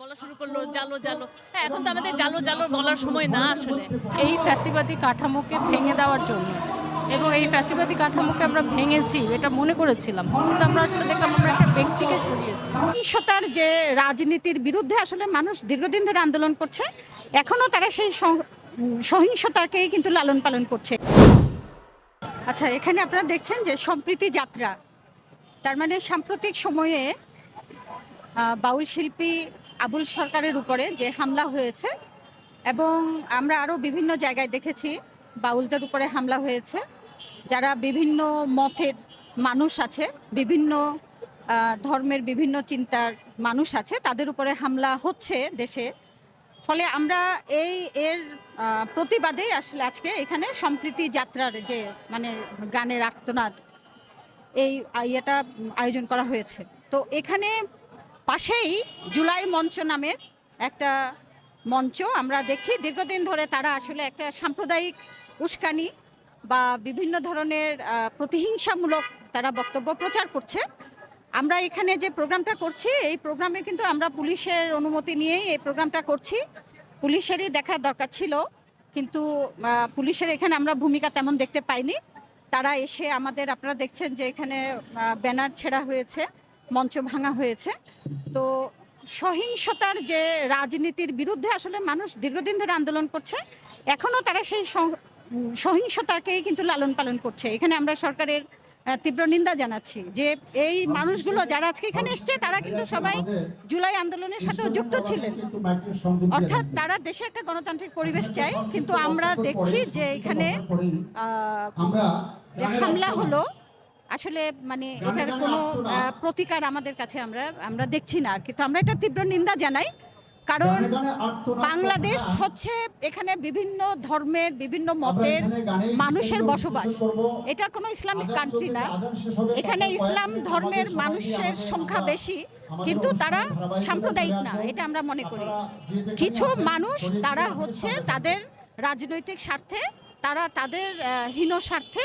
বলা শুরু করল জালো জালো। হ্যাঁ এখন তো আমাদের জালো জালো বলার সময় না আসলে। এই ফ্যাসিবাদী কাঠামোকে ভেঙে দেওয়ার জন্য। এবং এই ফ্যাসিবাদী কাঠামোকে আমরা ভেঙেছি এটা মনে করেছিলাম। কিন্তু আমরা আসলে দেখলাম আমরা একটা ব্যক্তিকে সরিয়েছি। সহিংসতার যে রাজনীতির বিরুদ্ধে আসলে মানুষ দীর্ঘদিন ধরে আন্দোলন করছে এখনও তারা সেই সহিংসতাকেই কিন্তু লালন পালন করছে। আচ্ছা এখানে আপনারা দেখছেন যে সম্প্রীতি যাত্রা তার মানে সাম্প্রতিক সময়ে বাউল শিল্পী আবুল সরকারের উপরে যে হামলা হয়েছে এবং আমরা আরও বিভিন্ন জায়গায় দেখেছি বাউলদের উপরে হামলা হয়েছে, যারা বিভিন্ন মতের মানুষ আছে, বিভিন্ন ধর্মের বিভিন্ন চিন্তার মানুষ আছে, তাদের উপরে হামলা হচ্ছে দেশে। ফলে আমরা এই এর প্রতিবাদেই আসলে আজকে এখানে সম্প্রীতি যাত্রার যে মানে গানের আর্তনাদ, এই ইয়েটা আয়োজন করা হয়েছে। তো এখানে পাশেই জুলাই মঞ্চ নামের একটা মঞ্চ। আমরা দেখছি দীর্ঘদিন ধরে তারা আসলে একটা সাম্প্রদায়িক উস্কানি বা বিভিন্ন ধরনের প্রতিহিংসামূলক তারা বক্তব্য প্রচার করছে। আমরা এখানে যে প্রোগ্রামটা করছি, এই প্রোগ্রামে কিন্তু আমরা পুলিশের অনুমতি নিয়েই এই প্রোগ্রামটা করছি। পুলিশেরই দেখার দরকার ছিল, কিন্তু পুলিশের এখানে আমরা ভূমিকা তেমন দেখতে পাইনি। তারা এসে আমাদের, আপনারা দেখছেন যে এখানে ব্যানার ছেঁড়া হয়েছে। মঞ্চ ভাঙা হয়েছে। তো সহিংসতার যে রাজনীতির বিরুদ্ধে আসলে মানুষ দীর্ঘদিন ধরে আন্দোলন করছে এখনও তারা সেই সহ- সহিংসতাকেই কিন্তু লালন পালন করছে। এখানে আমরা সরকারের তীব্র নিন্দা জানাচ্ছি যে এই মানুষগুলো যারা আজকে এখানে এসছে, তারা কিন্তু সবাই জুলাই আন্দোলনের সাথেও যুক্ত ছিলেন। অর্থাৎ তারা দেশে একটা গণতান্ত্রিক পরিবেশ চায়, কিন্তু আমরা দেখছি যে এখানে হামলা হলো আসলে মানে এটার কোনো প্রতিকার আমাদের কাছে আমরা আমরা দেখছি না আর কিন্তু আমরা এটা তীব্র নিন্দা জানাই। কারণ বাংলাদেশ হচ্ছে এখানে বিভিন্ন ধর্মের বিভিন্ন মতের মানুষের বসবাস। এটা কোনো ইসলামিক কান্ট্রি না। এখানে ইসলাম ধর্মের মানুষের সংখ্যা বেশি কিন্তু তারা সাম্প্রদায়িক না এটা আমরা মনে করি। কিছু মানুষ তারা হচ্ছে তাদের রাজনৈতিক স্বার্থে তারা তাদের হীন স্বার্থে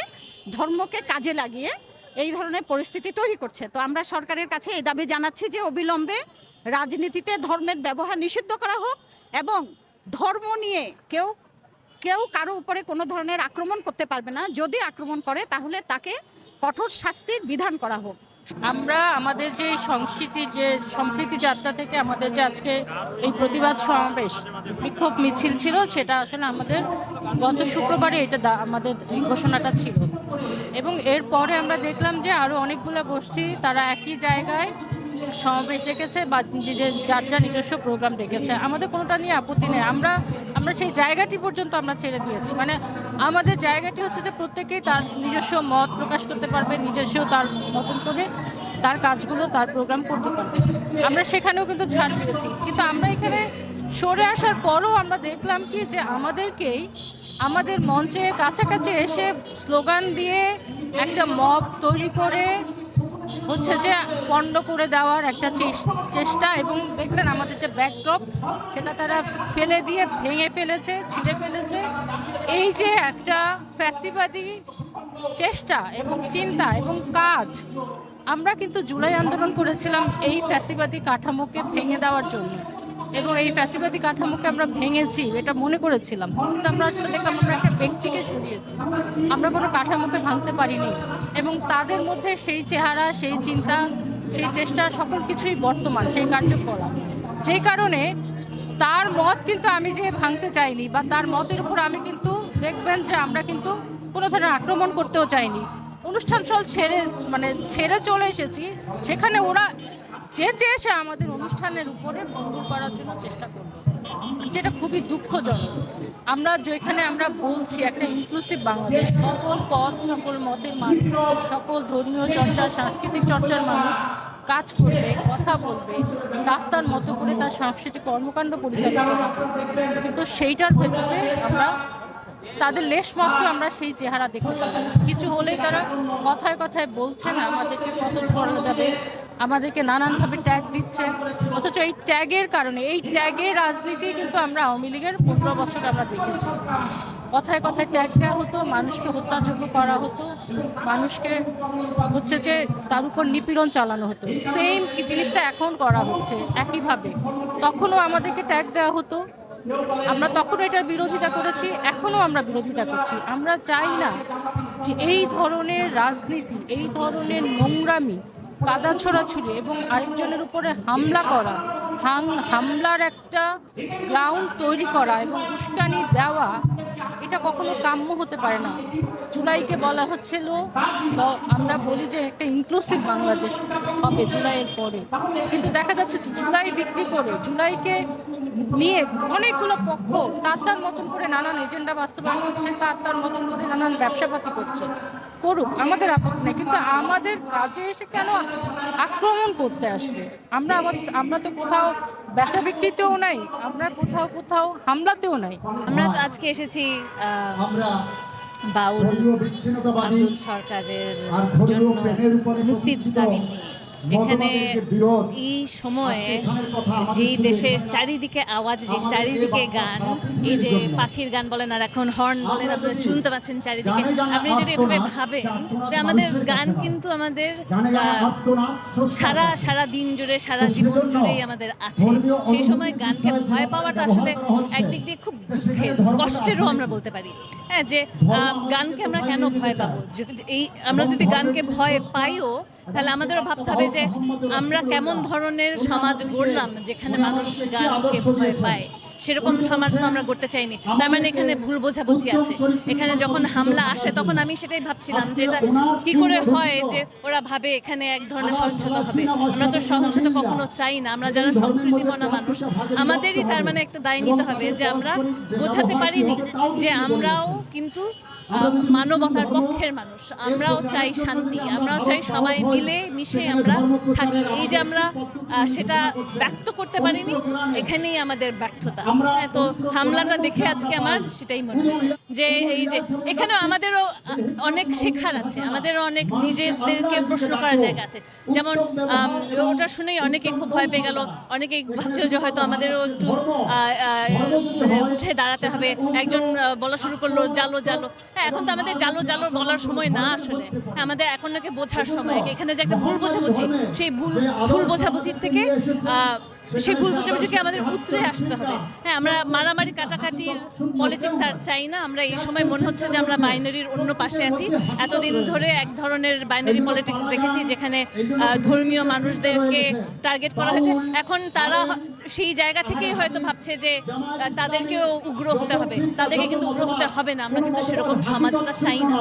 ধর্মকে কাজে লাগিয়ে এই ধরনের পরিস্থিতি তৈরি করছে। তো আমরা সরকারের কাছে এই দাবি জানাচ্ছি যে অবিলম্বে রাজনীতিতে ধর্মের ব্যবহার নিষিদ্ধ করা হোক এবং ধর্ম নিয়ে কেউ কেউ কারও উপরে কোনো ধরনের আক্রমণ করতে পারবে না। যদি আক্রমণ করে তাহলে তাকে কঠোর শাস্তির বিধান করা হোক। আমরা আমাদের যে সংস্কৃতি, যে সম্প্রীতি যাত্রা থেকে আমাদের যে আজকে এই প্রতিবাদ সমাবেশ বিক্ষোভ মিছিল ছিল, সেটা আসলে আমাদের গত শুক্রবারে এটা আমাদের এই ঘোষণাটা ছিল। এবং এরপরে আমরা দেখলাম যে আরও অনেকগুলো গোষ্ঠী তারা একই জায়গায় সমাবেশ ডেকেছে বা নিজেদের যার যা নিজস্ব প্রোগ্রাম ডেকেছে। আমাদের কোনোটা নিয়ে আপত্তি নেই। আমরা আমরা সেই জায়গাটি পর্যন্ত আমরা ছেড়ে দিয়েছি। মানে আমাদের জায়গাটি হচ্ছে যে প্রত্যেকেই তার নিজস্ব মত প্রকাশ করতে পারবে, নিজস্ব তার মতন করে তার কাজগুলো, তার প্রোগ্রাম করতে পারবে। আমরা সেখানেও কিন্তু ছাড় দিয়েছি। কিন্তু আমরা এখানে সরে আসার পরও আমরা দেখলাম কি যে আমাদেরকেই, আমাদের মঞ্চে কাছাকাছি এসে স্লোগান দিয়ে একটা মব তৈরি করে হচ্ছে যে পণ্ড করে দেওয়ার একটা চেষ্টা এবং দেখলেন আমাদের যে ব্যাকড্রপ সেটা তারা ফেলে দিয়ে ভেঙে ফেলেছে, ছিঁড়ে ফেলেছে। এই যে একটা ফ্যাসিবাদী চেষ্টা এবং চিন্তা এবং কাজ, আমরা কিন্তু জুলাই আন্দোলন করেছিলাম এই ফ্যাসিবাদী কাঠামোকে ভেঙে দেওয়ার জন্য। এবং এই ফ্যাসিবাদী কাঠামোকে আমরা ভেঙেছি, এটা মনে করেছিলাম। কিন্তু আমরা আসলে দেখলাম, আমরা একটা ব্যক্তিকে সরিয়েছি। আমরা কোনো কাঠামোকে ভাঙতে পারিনি এবং তাদের মধ্যে সেই চেহারা, সেই চিন্তা, সেই চেষ্টা, সকল কিছুই বর্তমান, সেই কার্যকলাপ। যে কারণে তার মত কিন্তু আমি যে ভাঙতে চাইনি বা তার মতের উপর আমি কিন্তু দেখবেন যে আমরা কিন্তু কোনো ধরনের আক্রমণ করতেও চাইনি। অনুষ্ঠান সব ছেড়ে মানে ছেড়ে চলে এসেছি, সেখানে ওরা চেয়েছে এসে আমাদের অনুষ্ঠানের উপরে ভঙ্গুর করার জন্য চেষ্টা করল, যেটা খুবই দুঃখজনক। আমরা যেখানে আমরা বলছি, একটা ইনক্লুসিভ বাংলাদেশ, সকল পথ, সকল মতের মানুষ, সকল ধর্মীয় চর্চা, সাংস্কৃতিক চর্চার মানুষ কাজ করবে, কথা বলবে, তার তার মতো করে তার সাংস্কৃতিক কর্মকাণ্ড পরিচালিত কিন্তু সেইটার ভেতরে আমরা, তাদের লেশ মাত্র আমরা সেই চেহারা দেখতে পাই কিছু হলেই তারা কথায় কথায় বলছেন আমাদেরকে কত করা যাবে আমাদেরকে নানানভাবে ট্যাগ দিচ্ছেন অথচ এই ট্যাগের কারণে, এই ট্যাগের রাজনীতি কিন্তু আমরা আওয়ামী লীগের পনেরো বছর আমরা দেখেছি। কথায় কথায় ট্যাগ দেওয়া হতো, মানুষকে হত্যাযোগ্য করা হতো, মানুষকে হচ্ছে যে তার উপর নিপীড়ন চালানো হতো। সেম জিনিসটা এখন করা হচ্ছে, একইভাবে। তখনও আমাদেরকে ট্যাগ দেওয়া হতো। আমরা তখনও এটার বিরোধিতা করেছি, এখনও আমরা বিরোধিতা করছি। আমরা চাই না যে এই ধরনের রাজনীতি, এই ধরনের নোংরামি কাদা ছোড়াছুড়ি এবং আরেকজনের উপরে হামলা করা, হাং, হামলার একটা গ্রাউন্ড তৈরি করা এবং উস্কানি দেওয়া, এটা কখনো কাম্য হতে পারে না। জুলাইকে বলা হচ্ছিল আমরা বলি যে একটা ইনক্লুসিভ বাংলাদেশ হবে জুলাইয়ের পরে। কিন্তু দেখা যাচ্ছে জুলাই বিক্রি করে, জুলাইকে নিয়ে অনেকগুলো পক্ষ তার তার মতন করে নানান এজেন্ডা বাস্তবায়ন করছে, তার তার মতন করে নানান ব্যবসাপাতি করছে। করুক আমাদের আপত্তি নেই। কিন্তু আমাদের কাজে এসে কেন আক্রমণ করতে আসবে? আমরা আমাদের আমরা তো কোথাও বেচা বিক্রিতেও নাই আমরা কোথাও কোথাও হামলাতেও নাই। আমরা তো আজকে এসেছি বাউল আব্দুল সরকারের জন্য মুক্তির দাবি নিয়ে। এখানে যে এই সময়ে দেশের হবে। চারিদিকে আওয়াজ যে চারিদিকে গান এই যে পাখির গান বলেন আর এখন হর্ন বলেন আপনারা শুনতে পাচ্ছেন চারিদিকে। আপনি যদি এভাবে ভাবেন যে আমাদের গান কিন্তু আমাদের সারা সারা দিন জুড়ে সারা জীবন জুড়েই আমাদের আছে। সেই সময় গানকে ভয় পাওয়াটা আসলে একদিক দিয়ে খুব দুঃখের কষ্টেরও আমরা বলতে পারি। হ্যাঁ যে গানকে আমরা কেন ভয় পাবো? যে- এই আমরা যদি গানকে ভয় পাইও তাহলে আমাদেরও ভাবতে হবে যে আমরা কেমন ধরনের সমাজ গড়লাম, যেখানে মানুষ গানকে ভয় পায়, সেরকম সমাজ তো আমরা করতে চাইনি। তার মানে এখানে ভুল বোঝাবুঝি আছে। এখানে যখন হামলা আসে, তখন আমি সেটাই ভাবছিলাম যে এটা কি করে হয় যে ওরা ভাবে এখানে এক ধরনের সহিংসতা হবে। আমরা তো সহিংসতা কখনো চাই না। আমরা যারা সংস্কৃতিমনা মানুষ, আমাদেরই তার মানে একটা দায় নিতে হবে যে আমরা বোঝাতে পারিনি যে আমরাও কিন্তু মানবতার পক্ষের মানুষ। আমরাও চাই শান্তি আমরাও চাই সবাই মিলে মিশে আমরা থাকি। এই যে আমরা সেটা ব্যক্ত করতে পারিনি এখানেই আমাদের ব্যর্থতা। হ্যাঁ, তো হামলাটা দেখে আজকে আমার সেটাই মনে হয়েছে যে এই যে এখানেও আমাদেরও অনেক শেখার আছে আমাদেরও অনেক নিজেদেরকে প্রশ্ন করার জায়গা আছে। যেমন ওটা শুনেই অনেকে খুব ভয় পেয়ে গেল অনেকেই ভাবছিল যে হয়তো আমাদেরও একটু মানে উঠে দাঁড়াতে হবে। একজন বলা শুরু করল জালো জালো। হ্যাঁ এখন তো আমাদের জালো জালো বলার সময় না আসলে। আমাদের এখন নাকি বোঝার সময়। এখানে যে একটা ভুল বোঝাবুঝি, সেই ভুল ভুল বোঝাবুঝির থেকে সেই ভুল বোঝাবুঝিকে আমাদের উতরে আসতে হবে। হ্যাঁ আমরা মারামারি কাটাকাটির পলিটিক্স আর চাই না। আমরা এই সময় মনে হচ্ছে যে আমরা বাইনারির অন্য পাশে আছি। এতদিন ধরে এক ধরনের বাইনারি পলিটিক্স দেখেছি যেখানে ধর্মীয় মানুষদেরকে টার্গেট করা হয়েছে। এখন তারা সেই জায়গা থেকেই হয়তো ভাবছে যে তাদেরকেও উগ্র হতে হবে। তাদেরকে কিন্তু উগ্র হতে হবে না। আমরা কিন্তু সেরকম সমাজটা চাই না।